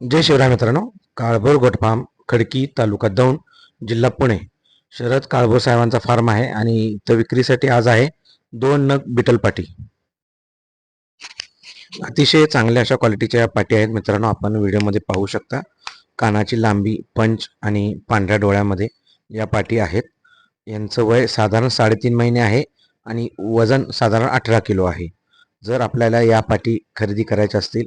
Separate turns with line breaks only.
जय शिवराय मित्रांनो काळभोर गोटफार्म खडकी तालुका दौंड जिल्हा पुणे. शरद काळभोर साहेबांचा फार्म आहे आणि इथं विक्रीसाठी आज आहे दोन नग बिटल पाटी. अतिशय चांगल्या अशा क्वालिटीच्या या पाटी आहेत मित्रांनो आपण व्हिडिओमध्ये पाहू शकता. कानाची लांबी पंच आणि पांढऱ्या डोळ्यामध्ये या पाटी आहेत. यांचं वय साधारण साडेतीन महिने आहे आणि वजन साधारण अठरा किलो आहे. जर आपल्याला या पाटी खरेदी करायच्या असतील